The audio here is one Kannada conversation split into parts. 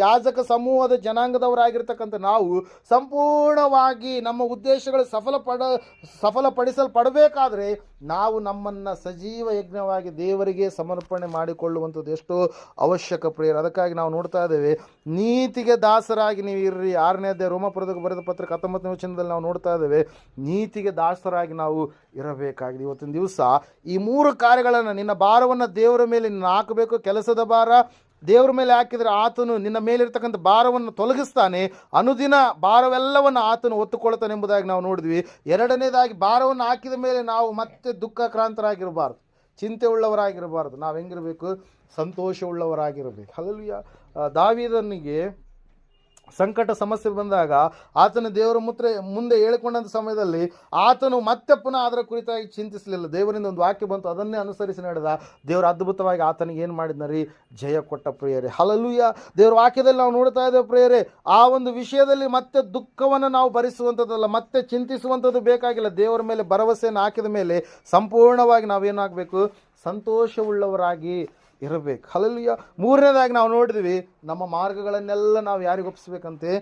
ಯಾಜಕ ಸಮೂಹದ ಜನಾಂಗದವರಾಗಿರ್ತಕ್ಕಂಥ ನಾವು ಸಂಪೂರ್ಣವಾಗಿ ನಮ್ಮ ಉದ್ದೇಶಗಳು ಸಫಲ ಪಡ, ಸಫಲಪಡಿಸಲ್ಪಡಬೇಕಾದ್ರೆ ನಾವು ನಮ್ಮನ್ನು ಸಜೀವ ಯಜ್ಞವಾಗಿ ದೇವರಿಗೆ ಸಮರ್ಪಣೆ ಮಾಡಿಕೊಳ್ಳುವಂಥದ್ದು ಎಷ್ಟೋ ಅವಶ್ಯಕ ಪ್ರಿಯರು. ಅದಕ್ಕಾಗಿ ನಾವು ನೋಡ್ತಾ ಇದ್ದೇವೆ, ನೀತಿಗೆ ದಾಸರಾಗಿ ನೀವು ಇರ್ರಿ. ಆರನೇ ಅಧ್ಯಾಯ ರೋಮಪುರದಕ್ಕೆ ಬರೆದ ಪತ್ರ ಹತ್ತೊಂಬತ್ತನೇ ವಚನದಲ್ಲಿ ನಾವು ನೋಡ್ತಾ ಇದ್ದೇವೆ, ನೀತಿಗೆ ದಾಸರಾಗಿ ನಾವು ಇರಬೇಕಾಗಿದೆ. ಇವತ್ತಿನ ದಿವಸ ಈ ಮೂರು ಕಾರ್ಯಗಳನ್ನು ನಿನ್ನ ಭಾರವನ್ನು ದೇವರ ಮೇಲೆ ನೀನು ಹಾಕಬೇಕು. ಕೆಲಸದ ಭಾರ ದೇವರ ಮೇಲೆ ಹಾಕಿದರೆ ಆತನು ನಿನ್ನ ಮೇಲಿರ್ತಕ್ಕಂಥ ಭಾರವನ್ನು ತೊಲಗಿಸ್ತಾನೆ. ಅನುದಿನ ಭಾರವೆಲ್ಲವನ್ನು ಆತನು ಒತ್ತುಕೊಳ್ತಾನೆ ಎಂಬುದಾಗಿ ನಾವು ನೋಡಿದ್ವಿ. ಎರಡನೇದಾಗಿ ಭಾರವನ್ನು ಹಾಕಿದ ಮೇಲೆ ನಾವು ಮತ್ತೆ ದುಃಖಕ್ರಾಂತರಾಗಿರಬಾರ್ದು. ಚಿಂತೆ ಉಳ್ಳವರಾಗಿರಬಾರ್ದು ನಾವು ಹೆಂಗಿರಬೇಕು? ಸಂತೋಷ ಉಳ್ಳವರಾಗಿರಬೇಕು ಅಲ್ಲಲ್ವಿಯ ದಾವಿದನಿಗೆ ಸಂಕಟ ಸಮಸ್ಯೆ ಬಂದಾಗ ಆತನ ದೇವರ ಮುತ್ರ ಮುಂದೆ ಹೇಳಿಕೊಂಡಂಥ ಸಮಯದಲ್ಲಿ ಆತನು ಮತ್ತೆ ಪುನಃ ಅದರ ಕುರಿತಾಗಿ ಚಿಂತಿಸಲಿಲ್ಲ. ದೇವರಿಂದ ಒಂದು ವಾಕ್ಯ ಬಂತು, ಅದನ್ನೇ ಅನುಸರಿಸಿ ನಡೆದ. ದೇವರು ಅದ್ಭುತವಾಗಿ ಆತನಿಗೆ ಏನು ಮಾಡಿದ್ನರಿ ಜಯ ಕೊಟ್ಟ ಪ್ರಿಯರೇ. ಹಲಲುಯ್ಯ ದೇವರ ವಾಕ್ಯದಲ್ಲಿ ನಾವು ನೋಡ್ತಾ ಇದ್ದೇವೆ ಪ್ರಿಯರೇ, ಆ ಒಂದು ವಿಷಯದಲ್ಲಿ ಮತ್ತೆ ದುಃಖವನ್ನು ನಾವು ಭರಿಸುವಂಥದ್ದಲ್ಲ, ಮತ್ತೆ ಚಿಂತಿಸುವಂಥದ್ದು ಬೇಕಾಗಿಲ್ಲ. ದೇವರ ಮೇಲೆ ಭರವಸೆಯನ್ನು ಹಾಕಿದ ಮೇಲೆ ಸಂಪೂರ್ಣವಾಗಿ ನಾವೇನಾಗಬೇಕು? ಸಂತೋಷವುಳ್ಳವರಾಗಿ ಇರಬೇಕು. ಹಲಲಿಯ ಮೂರನೇದಾಗಿ ನಾವು ನೋಡಿದ್ವಿ, ನಮ್ಮ ಮಾರ್ಗಗಳನ್ನೆಲ್ಲ ನಾವು ಯಾರಿಗೆ ಒಪ್ಪಿಸ್ಬೇಕಂತೆ?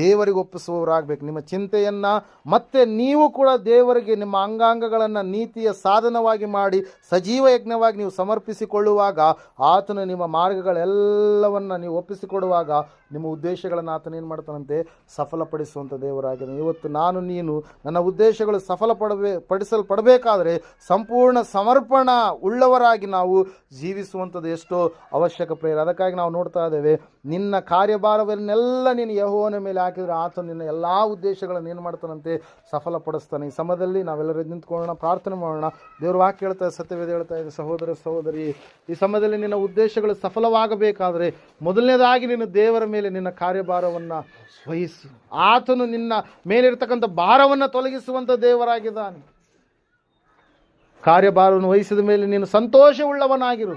ದೇವರಿಗೆ ಒಪ್ಪಿಸುವವರಾಗಬೇಕು. ನಿಮ್ಮ ಚಿಂತೆಯನ್ನು ಮತ್ತೆ ನೀವು ಕೂಡ ದೇವರಿಗೆ ನಿಮ್ಮ ಅಂಗಾಂಗಗಳನ್ನು ನೀತಿಯ ಸಾಧನವಾಗಿ ಮಾಡಿ, ಸಜೀವ ಯಜ್ಞವಾಗಿ ನೀವು ಸಮರ್ಪಿಸಿಕೊಳ್ಳುವಾಗ, ಆತನು ನಿಮ್ಮ ಮಾರ್ಗಗಳೆಲ್ಲವನ್ನು ನೀವು ಒಪ್ಪಿಸಿಕೊಡುವಾಗ, ನಿಮ್ಮ ಉದ್ದೇಶಗಳನ್ನು ಆತನ ಏನು ಮಾಡ್ತಾನಂತೆ? ಸಫಲಪಡಿಸುವಂಥ ದೇವರಾಗಿದೆ ಇವತ್ತು ನಾನು, ನೀನು, ನನ್ನ ಉದ್ದೇಶಗಳು ಸಫಲ ಪಡಬೇ ಪಡಿಸಲ್ಪಡಬೇಕಾದರೆ ಸಂಪೂರ್ಣ ಸಮರ್ಪಣ ಉಳ್ಳವರಾಗಿ ನಾವು ಜೀವಿಸುವಂಥದ್ದು ಎಷ್ಟೋ ಅವಶ್ಯಕ ಪ್ರೇರ ಅದಕ್ಕಾಗಿ ನಾವು ನೋಡ್ತಾ ಇದ್ದೇವೆ, ನಿನ್ನ ಕಾರ್ಯಭಾರವನ್ನೆಲ್ಲ ನೀನು ಯಹೋವನ ಮೇಲೆ ಹಾಕಿದರೆ ಆತ ನಿನ್ನ ಎಲ್ಲ ಉದ್ದೇಶಗಳನ್ನು ಏನು ಮಾಡ್ತಾನಂತೆ, ಸಫಲಪಡಿಸ್ತಾನೆ. ಈ ಸಮಯದಲ್ಲಿ ನಾವೆಲ್ಲರೂ ನಿಂತ್ಕೊಳ್ಳೋಣ, ಪ್ರಾರ್ಥನೆ ಮಾಡೋಣ. ದೇವ್ರ ವಾಕ್ಯ ಹೇಳ್ತಾ ಸತ್ಯವೇದ ಹೇಳ್ತಾ ಇದೆ, ಸಹೋದರ, ಸಹೋದರಿ, ಈ ಸಮಯದಲ್ಲಿ ನಿನ್ನ ಉದ್ದೇಶಗಳು ಸಫಲವಾಗಬೇಕಾದರೆ ಮೊದಲನೇದಾಗಿ ನಿನ್ನ ದೇವರ ಮೇಲೆ ನಿನ್ನ ಕಾರ್ಯಭಾರವನ್ನು ವಹಿಸು. ಆತನು ನಿನ್ನ ಮೇಲಿರ್ತಕ್ಕಂಥ ಭಾರವನ್ನು ತೊಲಗಿಸುವಂಥ ದೇವರಾಗಿದ್ದಾನೆ. ಕಾರ್ಯಭಾರವನ್ನು ವಹಿಸಿದ ಮೇಲೆ ನೀನು ಸಂತೋಷವುಳ್ಳವನಾಗಿರು.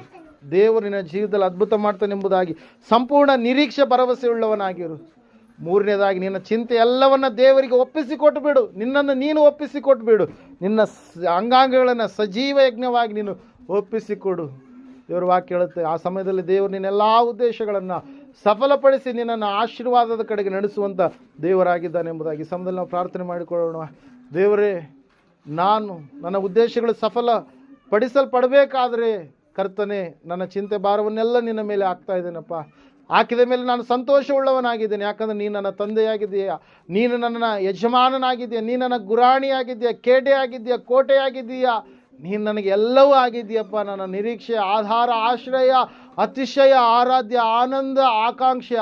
ದೇವರು ನಿನ್ನ ಜೀವಿತದಲ್ಲಿ ಅದ್ಭುತ ಮಾಡ್ತಾನೆ ಎಂಬುದಾಗಿ ಸಂಪೂರ್ಣ ನಿರೀಕ್ಷೆ ಭರವಸೆ ಉಳ್ಳವನಾಗಿರು. ಮೂರನೇದಾಗಿ, ನಿನ್ನ ಚಿಂತೆ ಎಲ್ಲವನ್ನ ದೇವರಿಗೆ ಒಪ್ಪಿಸಿ ಬಿಡು. ನಿನ್ನನ್ನು ನೀನು ಒಪ್ಪಿಸಿ ಬಿಡು. ನಿನ್ನ ಅಂಗಾಂಗಗಳನ್ನು ಸಜೀವ ಯಜ್ಞವಾಗಿ ನೀನು ಒಪ್ಪಿಸಿಕೊಡು ದೇವರು ವಾಕ್ಯ ಹೇಳುತ್ತೆ, ಆ ಸಮಯದಲ್ಲಿ ದೇವರು ನಿನ್ನ ಎಲ್ಲ ಉದ್ದೇಶಗಳನ್ನು ಸಫಲಪಡಿಸಿ ನಿನ್ನನ್ನು ಆಶೀರ್ವಾದದ ಕಡೆಗೆ ನಡೆಸುವಂಥ ದೇವರಾಗಿದ್ದಾನೆ ಎಂಬುದಾಗಿ ಸಮಯದಲ್ಲಿ ನಾವು ಪ್ರಾರ್ಥನೆ ಮಾಡಿಕೊಳ್ಳೋಣ. ದೇವರೇ, ನಾನು ನನ್ನ ಉದ್ದೇಶಗಳು ಸಫಲ ಪಡಿಸಲ್ಪಡಬೇಕಾದ್ರೆ ಕರ್ತನೆ, ನನ್ನ ಚಿಂತೆ ಭಾರವನ್ನೆಲ್ಲ ನಿನ್ನ ಮೇಲೆ ಹಾಕ್ತಾ ಇದ್ದೇನಪ್ಪ. ಹಾಕಿದ ಮೇಲೆ ನಾನು ಸಂತೋಷವುಳ್ಳವನಾಗಿದ್ದೇನೆ. ಯಾಕಂದ್ರೆ ನೀನು ನನ್ನ ತಂದೆಯಾಗಿದ್ದೀಯಾ. ನೀನು ನನ್ನ ಯಜಮಾನನಾಗಿದ್ದೀಯ. ನೀನು ನನ್ನ ಗುರಾಣಿಯಾಗಿದ್ದೀಯ ಕೇಟೆ ಆಗಿದ್ದೀಯ ಕೋಟೆ ಆಗಿದ್ದೀಯಾ ನೀನು ನನಗೆ ಎಲ್ಲವೂ ಆಗಿದ್ದೀಯಪ್ಪ. ನನ್ನ ನಿರೀಕ್ಷೆ, ಆಧಾರ, ಆಶ್ರಯ, ಅತಿಶಯ, ಆರಾಧ್ಯ, ಆನಂದ, ಆಕಾಂಕ್ಷೆ